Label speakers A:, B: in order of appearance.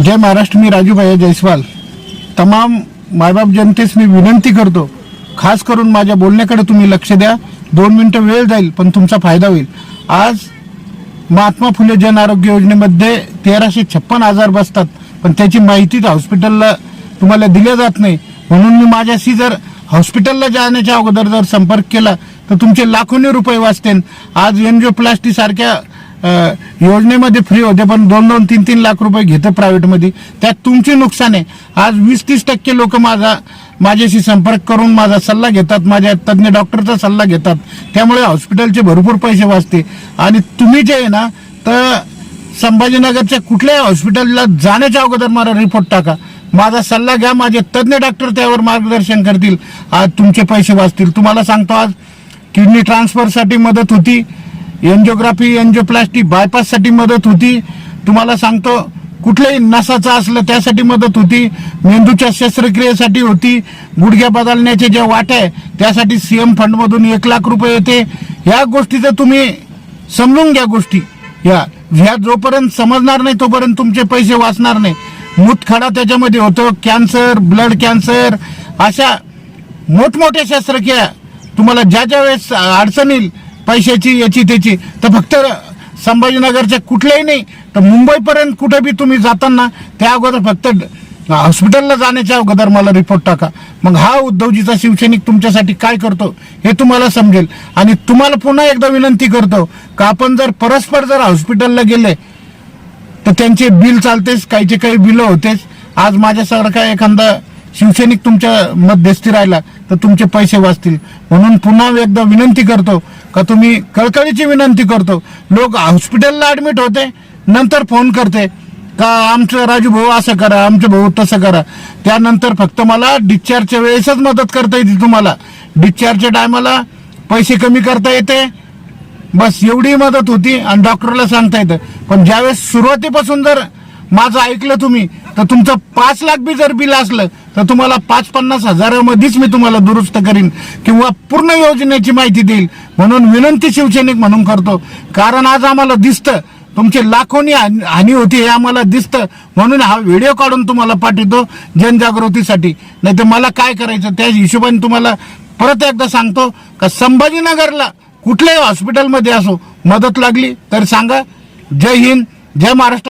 A: जय महाराष्ट्र मी राजूभाई जयस्वाल. तमाम मायबाप जनतेस मी विनंती करतो खास करून माझ्या बोलण्याकडे तुम्ही लक्ष द्या. दोन मिनटं वेळ जाईल पण तुमचा फायदा होईल. आज महात्मा फुले जन आरोग्य योजनेमध्ये तेराशे छप्पन आजार बसतात पण त्याची माहिती तर हॉस्पिटलला तुम्हाला दिल्या जात नाही. म्हणून मी माझ्याशी जर हॉस्पिटलला जाण्याच्या अगोदर जर संपर्क केला तर तुमचे लाखोनी रुपये वाचतील आज एनजिओप्लास्टी सारख्या योजनेमध्ये फ्री होते पण दोन दोन तीन तीन लाख रुपये घेतं प्रायव्हेटमध्ये त्यात तुमचे नुकसान आहे. आज वीस तीस टक्के लोक माझा माझ्याशी संपर्क करून माझा सल्ला घेतात. माझ्या तज्ज्ञ डॉक्टरचा सल्ला घेतात. त्यामुळे हॉस्पिटलचे भरपूर पैसे वाचते. आणि तुम्ही जे आहे ना तर संभाजीनगरच्या कुठल्याही हॉस्पिटलला जाण्याच्या अगोदर मला रिपोर्ट टाका. माझा सल्ला घ्या. माझे तज्ज्ञ डॉक्टर त्यावर मार्गदर्शन करतील. आज तुमचे पैसे वाचतील. तुम्हाला सांगतो आज किडनी ट्रान्सफरसाठी मदत होती. एन्जिओग्राफी एन्जिओप्लास्टी बायपाससाठी मदत होती. तुम्हाला सांगतो कुठल्याही नसाचं असलं त्यासाठी मदत होती. मेंदूच्या शस्त्रक्रियेसाठी होती. गुडघ्या बदलण्याचे जे वाट आहे त्यासाठी सीएम फंडमधून एक लाख रुपये येते. ह्या गोष्टीचं तुम्ही समजून घ्या गोष्टी. या ह्या जोपर्यंत समजणार नाही तोपर्यंत तुमचे पैसे वाचणार नाही. मूतखडा त्याच्यामध्ये होतो. कॅन्सर ब्लड कॅन्सर अशा मोठमोठ्या शस्त्रक्रिया. तुम्हाला ज्या ज्या वेळेस अडचण येईल पैशाची याची त्याची. तर फक्त संभाजीनगरच्या कुठल्याही नाही तर मुंबईपर्यंत कुठे बी तुम्ही जाताना त्या अगोदर फक्त हॉस्पिटलला जाण्याच्या अगोदर मला रिपोर्ट टाका. मग हा उद्धवजीचा शिवसैनिक तुमच्यासाठी काय करतो हे तुम्हाला समजेल. आणि तुम्हाला पुन्हा एकदा विनंती करतो का आपण जर परस्पर जर हॉस्पिटलला गेले तर त्यांचे बिल चालतेच काहीचे काही बिलं होतेच. आज माझ्यासारखा एखादा शिवसैनिक तुमच्या मध्यस्थी राहिला तर तुमचे पैसे वाचतील. म्हणून पुन्हा एकदा विनंती करतो का तुम्ही कळकळीची विनंती करतो. लोक हॉस्पिटलला ॲडमिट होते नंतर फोन करते का आमचं राजू भाऊ असं करा आमचं भाऊ तसं करा. त्यानंतर फक्त मला डिस्चार्जच्या वेळेसच मदत करता येते तुम्हाला. डिस्चार्जच्या टायमाला पैसे कमी करता येते. बस एवढी मदत होती आणि डॉक्टरला सांगता येतं. पण ज्यावेळेस सुरुवातीपासून जर माझं ऐकलं तुम्ही तर तुमचं पाच लाख बी जर बिल असलं तर तुम्हाला पाच पन्नास हजारामध्येच मी तुम्हाला दुरुस्त करीन किंवा पूर्ण योजनेची माहिती देईल. म्हणून विनंती शिवसैनिक म्हणून करतो. कारण आज आम्हाला दिसतं तुमची लाखोनी हानी हानी होती हे आम्हाला दिसतं. म्हणून हा व्हिडिओ काढून तुम्हाला पाठवतो जनजागृतीसाठी. नाही तर मला काय करायचं त्या हिशोबाने तुम्हाला परत एकदा सांगतो का संभाजीनगरला कुठल्याही हॉस्पिटलमध्ये असो मदत लागली तर सांगा. जय हिंद जय महाराष्ट्र.